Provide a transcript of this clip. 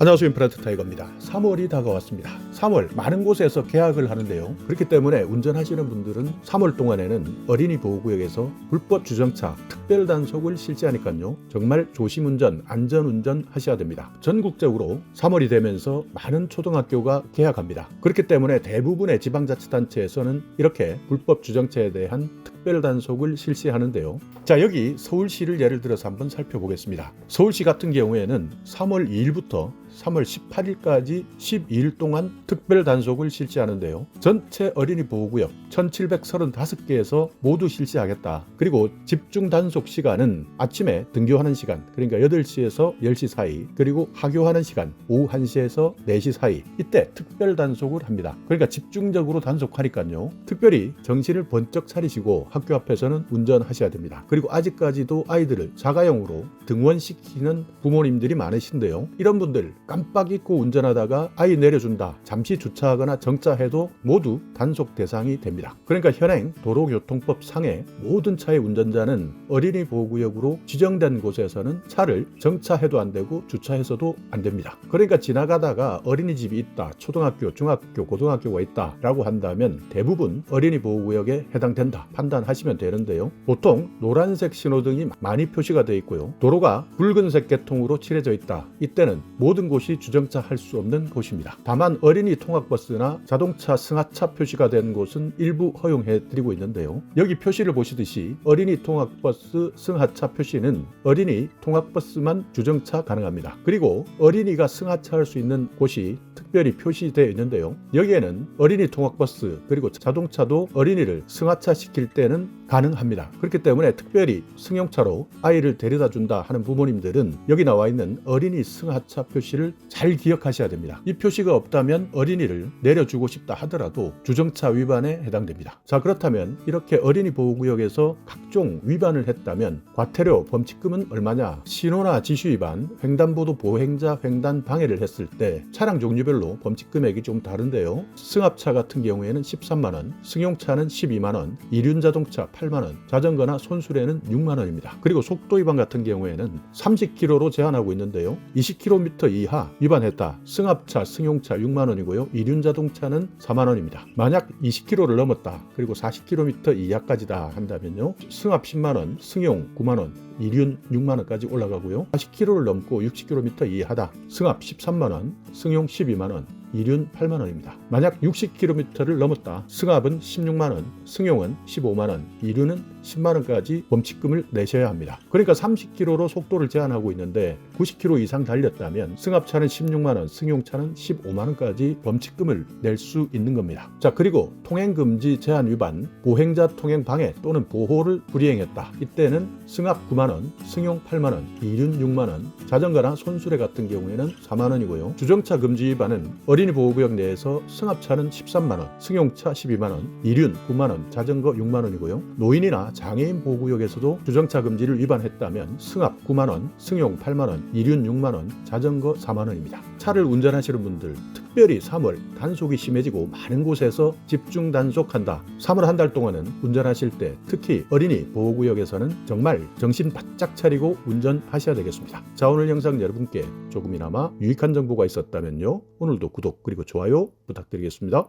안녕하세요 임프란트 타이거입니다. 3월이 다가왔습니다. 3월 많은 곳에서 개학을 하는데요. 그렇기 때문에 운전하시는 분들은 3월 동안에는 어린이 보호구역에서 불법 주정차 특별 단속을 실시하니까요. 정말 조심 운전, 안전 운전 하셔야 됩니다. 전국적으로 3월이 되면서 많은 초등학교가 개학합니다. 그렇기 때문에 대부분의 지방자치단체에서는 이렇게 불법 주정차에 대한 특별 단속을 실시하는데요. 자, 여기 서울시를 예를 들어서 한번 살펴보겠습니다. 서울시 같은 경우에는 3월 2일부터 3월 18일까지 12일 동안 특별 단속을 실시하는데요. 전체 어린이 보호구역 1735개에서 모두 실시하겠다. 그리고 집중 단속 시간은 아침에 등교하는 시간, 그러니까 8시에서 10시 사이, 그리고 하교하는 시간 오후 1시에서 4시 사이 이때 특별 단속을 합니다. 그러니까 집중적으로 단속하니까요. 특별히 정신을 번쩍 차리시고 학교 앞에서는 운전하셔야 됩니다. 그리고 아직까지도 아이들을 자가용으로 등원시키는 부모님들이 많으신데요. 이런 분들 깜빡 잊고 운전하다가 아이 내려준다. 잠시 주차하거나 정차해도 모두 단속 대상이 됩니다. 그러니까 현행 도로교통법 상의 모든 차의 운전자는 어린이 보호구역으로 지정된 곳에서는 차를 정차해도 안 되고 주차해서도 안 됩니다. 그러니까 지나가다가 어린이집이 있다. 초등학교, 중학교, 고등학교가 있다 라고 한다면 대부분 어린이 보호구역에 해당된다. 판단하시면 되는데요. 보통 노란색 신호등이 많이 표시가 되어 있고요. 도로가 붉은색 계통으로 칠해져 있다. 이때는 모든 곳이 주정차 할 수 없는 곳입니다. 다만 어린이 통학버스나 자동차 승하차 표시가 된 곳은 일부 허용해 드리고 있는데요. 여기 표시를 보시듯이 어린이 통학버스 승하차 표시는 어린이 통학버스만 주정차 가능합니다. 그리고 어린이가 승하차할 수 있는 곳이 특별히 표시되어 있는데요. 여기에는 어린이 통학버스 그리고 자동차도 어린이를 승하차 시킬 때는 가능합니다. 그렇기 때문에 특별히 승용차로 아이를 데려다 준다 하는 부모님들은 여기 나와 있는 어린이 승하차 표시를 잘 기억하셔야 됩니다. 이 표시가 없다면 어린이를 내려주고 싶다 하더라도 주정차 위반에 해당됩니다. 자 그렇다면 이렇게 어린이 보호구역에서 각종 위반을 했다면 과태료 범칙금은 얼마냐? 신호나 지시 위반, 횡단보도 보행자 횡단 방해를 했을 때 차량 종류별로 범칙 금액이 좀 다른데요. 승합차 같은 경우에는 13만 원, 승용차는 12만 원, 이륜 자동차 8만 원, 자전거나 손수레는 6만 원입니다. 그리고 속도 위반 같은 경우에는 30km로 제한하고 있는데요. 20km 이하 위반했다. 승합차, 승용차 6만 원이고요. 이륜 자동차는 4만 원입니다. 만약 20km를 넘었다. 그리고 40km 이하까지다 한다면요. 승합 10만 원, 승용 9만 원, 이륜 6만 원까지 올라가고요. 40km를 넘고 60km 이하다. 승합 13만 원, 승용 12만 원, 이륜 8만 원입니다. 만약 60km를 넘었다. 승합은 16만 원, 승용은 15만 원, 이륜은 10만 원까지 범칙금을 내셔야 합니다. 그러니까 30km로 속도를 제한하고 있는데 90km 이상 달렸다면 승합차는 16만 원, 승용차는 15만 원까지 범칙금을 낼 수 있는 겁니다. 자, 그리고 통행 금지 제한 위반, 보행자 통행 방해 또는 보호를 불이행했다. 이때는 승합 9만 원, 승용 8만 원, 이륜 6만 원, 자전거나 손수레 같은 경우에는 4만 원이고요. 주정차 금지 위반은 어린이 보호구역 내에서 승합차는 13만 원, 승용차 12만 원, 이륜 9만 원, 자전거 6만 원이고요. 노인이나 장애인 보호구역에서도 주정차 금지를 위반했다면 승합 9만 원, 승용 8만 원, 이륜 6만 원, 자전거 4만 원입니다. 차를 운전하시는 분들 특별히 3월 단속이 심해지고 많은 곳에서 집중 단속한다. 3월 한 달 동안은 운전하실 때 특히 어린이 보호구역에서는 정말 정신 바짝 차리고 운전하셔야 되겠습니다. 자 오늘 영상 여러분께 조금이나마 유익한 정보가 있었다면요. 오늘도 구독 그리고 좋아요 부탁드리겠습니다.